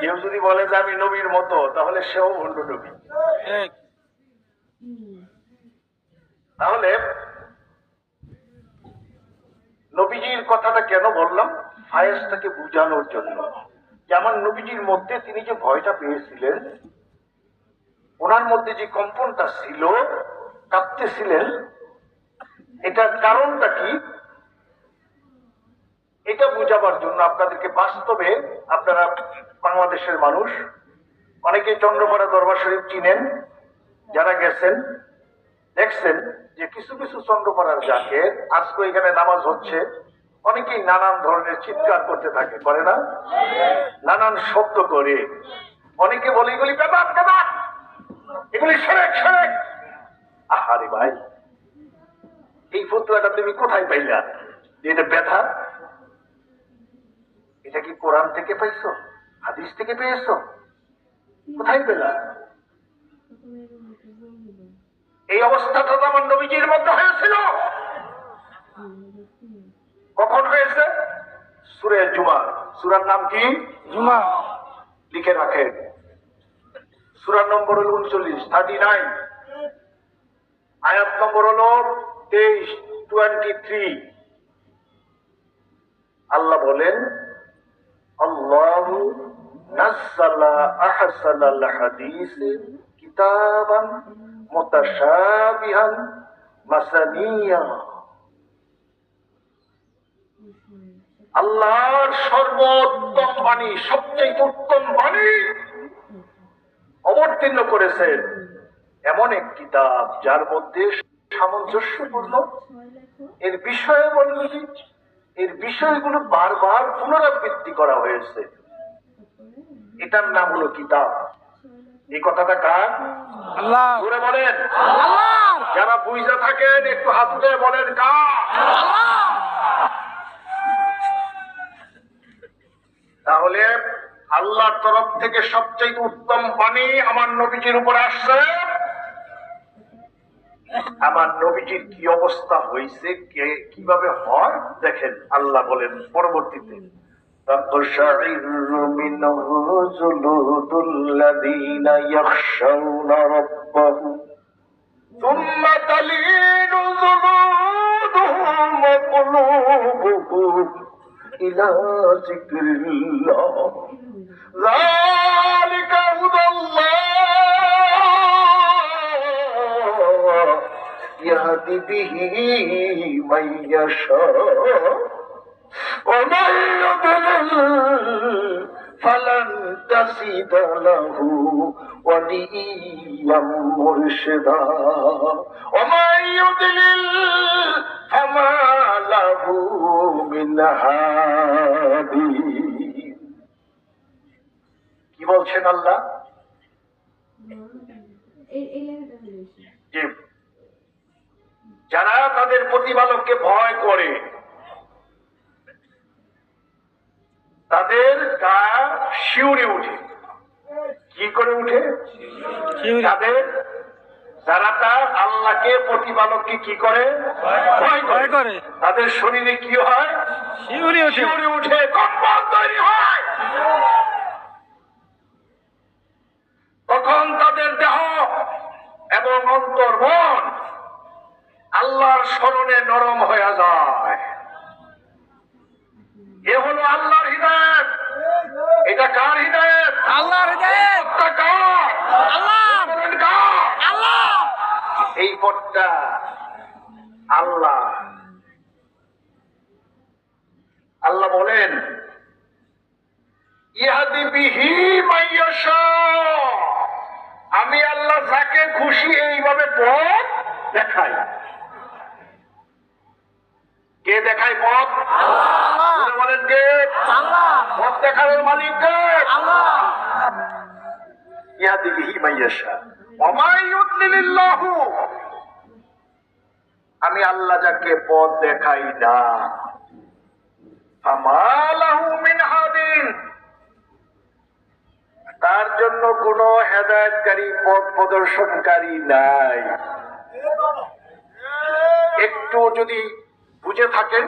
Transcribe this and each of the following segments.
কেউ যদি বলে যে আমি নবীর মতো, তাহলে সেও ভণ্ড নবী। তাহলে নবীজির কথাটা কেন বললাম? ফায়েজটাকে বুঝানোর জন্য। যে আমার নবীজির মধ্যে তিনি যে ভয়টা পেয়েছিলেন, ওনার মধ্যে যে কম্পনটা ছিল, কাঁপতেছিলেন, এটার কারণটা কি? এটা বুঝাবার জন্য আপনাদেরকে বাস্তবে আপনারা বাংলাদেশের মানুষ। অনেকে চন্দ্রপাড়া দরবার শরীফ চিনেন, যারা গেছেন, দেখছেন যে কিছু কিছু চন্দ্রপাড়ার যাকে আজকে এখানে নামাজ হচ্ছে, অনেকেই নানান ধরনের চিৎকার করতে থাকে, করে না? নানান শব্দ করে। অনেকে বলে, এগুলি বেদাত বেদাত! এগুলি সেরেক সেরেক! আহারে ভাই, এই ফতুয়াটা তুমি কোথায় পাইলা? এটা ব্যথা এটা কি কোরআন থেকে পাইছো? হাদিস থেকে পেয়েছ? কোথায় পেলা? এই অবস্থাটা তো আমার নবীজির মধ্যে হয়েছিল। কখন হয়েছে? সুরে জুমা। সুরার নাম কি? জুমা। লিখে রাখেন। সুরার নম্বর হল উনচল্লিশ থার্টি নাইন আয়াত নম্বর হল তেইশ টোয়েন্টি থ্রি আল্লাহ বলেন আল্লাহর সর্বোত্তম বাণী, সবচেয়ে উত্তম বাণী অবতীর্ণ করেছেন এমন এক কিতাব, যার মধ্যে সামঞ্জস্যপূর্ণ। এর বিষয়ে বললি এর বিষয়গুলো বারবার পুনরাবৃত্তি করা হয়েছে। এটার নাম হলো কিতাব। এই কথাটা কার? আল্লাহ। জোরে বলেন। যারা বুঝতে থাকেন একটু হাত উঠে বলেন কার? তাহলে আল্লাহর তরফ থেকে সবচেয়ে উত্তম বাণী আমার নবীজির উপর আসছে। আমার নবীজির কি অবস্থা হয়েছে কে কিভাবে হয় দেখেন আল্লাহ বলেন পরবর্তীতে تقشعر منه جلود الذين يخشون ربهم ثم تلين جلودهم وقلوبهم إلى ذكر الله ذلك هدى الله يهدي به من يشاء ومن يضلل فلن تجد له وليا مرشدا ومن يضلل فما له من هادي কি বলছেন আল্লাহ এই এই লাইনটা প্রতিপালককে ভয় করে। তাদের গা শিউরে উঠে কি করে উঠে? তাদের যারা তার আল্লাহকে প্রতিপালককে কি করে? ভয় করে। তাদের শরীরে কি হয়? শিউরি ওঠে। শিউরে উঠে কম্পন তৈরি হয়। তখন তাদের দেহ এবং অন্তর মন আল্লাহর স্মরণে নরম হয়ে যায়। এ হলো আল্লাহর হৃদয়। এটা কার হৃদয়? আল্লাহর হৃদায়াত কার আল্লাহ। আল্লাহ। এই পথটা আল্লাহ। আল্লাহ বলেন ইহাদি বিহি মাইয়াশা আমি আল্লাহ যাকে খুশি এইভাবে পথ দেখাই। কে দেখায় পথ? বলে বলেন কে? পথ দেখানোর মালিক কে? মাইয়াশা ওমাই আমি আল্লাহ যাকে পথ দেখাই না। ফামালাহু মিন হাদিন। তার জন্য কোন হেদায়তকারী পথ প্রদর্শনকারী নাই। একটু যদি বুঝে থাকেন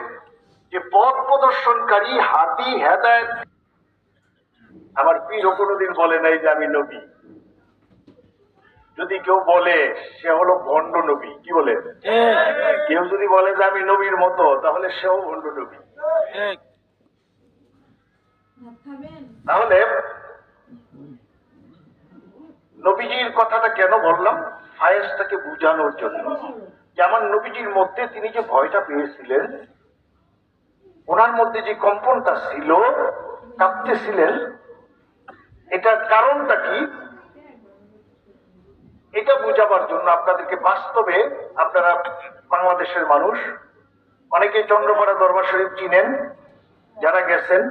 যে পথ প্রদর্শনকারী হাতি, হেদায়ত। আমার পীরও কোনোদিন বলে নাই যে আমি নবী। যদি কেউ বলে সে হলো ভণ্ড নবী, কি বলে? কেউ যদি বলে যে আমি নবীর মতো, তাহলে সেও ভণ্ড নবী। তাহলে নবীজির কথাটা কেন বললাম? ফায়েজটাকে বুঝানোর জন্য। আমার নবীজির মধ্যে তিনি যে ভয়টা পেয়েছিলেন, ওনার মধ্যে যে কম্পনটা ছিল, কাঁপতেছিলেন, এটার কারণটা কি? এটা বোঝাবার জন্য আপনাদেরকে বাস্তবে আপনারা বাংলাদেশের মানুষ, অনেকে চন্দ্রপাড়া দরবার শরীফ চিনেন, যারা গেছেন,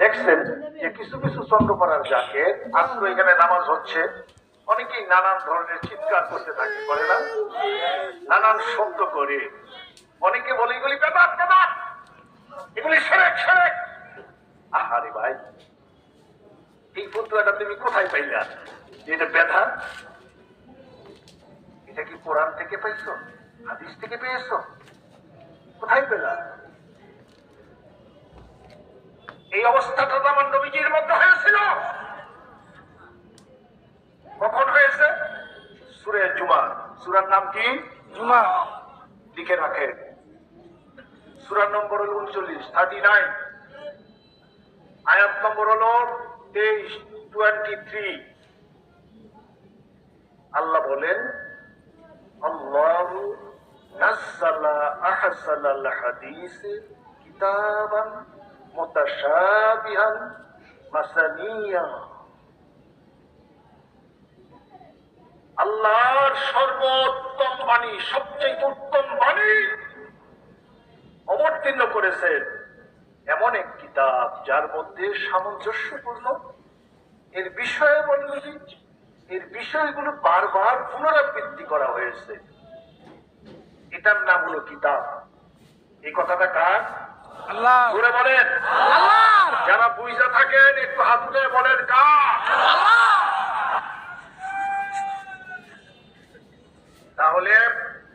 দেখছেন যে কিছু কিছু চন্দ্রপাড়ার যাকে আসলে এখানে নামাজ হচ্ছে। অনেকেই নানান ধরনের চিৎকার করতে থাকে, করে না? নানান শব্দ করে। অনেকে বলে, এগুলি এগুলি সেরেক সেরেক। আহারে ভাই, এই তুমি কোথায় এটা ব্যথা এটা কি কোরআন থেকে পাইছো? হাদিস থেকে পেয়েছ? কোথায় পেলা? এই অবস্থাটা তো আমার নবীজির মধ্যে হয়েছিল। কখন হয়েছে সুরে জুমা। সুরার নাম কি? জুমা। লিখে রাখেন সুরার নম্বর হল উনচল্লিশ থার্টি নাইন আয়াত নম্বর হল তেইশ টোয়েন্টি থ্রি আল্লাহ বলেন আল্লাহ নাজ্জালা আহসানাল হাদিস কিতাবান মুতাশাবিহান মাসানিয়া। আল্লাহর সর্বোত্তম বাণী সবচেয়ে উত্তম বাণী অবতীর্ণ করেছেন এমন এক কিতাব যার মধ্যে সামঞ্জস্যপূর্ণ এর বিষয়াবলী এর বিষয়গুলো বারবার পুনরাবৃত্তি করা হয়েছে। এটার নাম হলো কিতাব। এই কথাটা কার? আল্লাহ। বলেন। যারা বুঝা থাকেন একটু হাত বলেন কার? তাহলে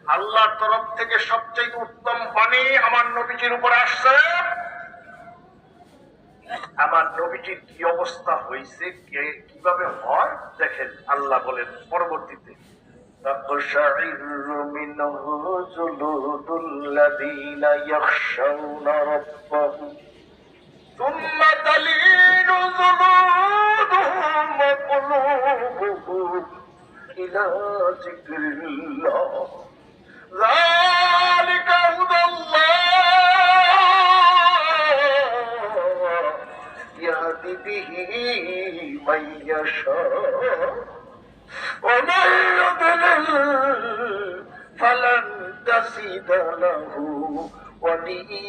আল্লাহর তরফ থেকে সবচেয়ে উত্তম বাণী আমার নবীজির উপর আসছে আমার নবীজির কি অবস্থা হয়েছে কে কিভাবে হয় দেখেন আল্লাহ বলেন পরবর্তীতে تقشعر منه جلود الذين يخشون ربهم ثم تلين جلودهم وقلوبهم إلى ذكر الله ذلك هدى الله يهدي به من يشاء ومن يضلل فلن تجد له وليا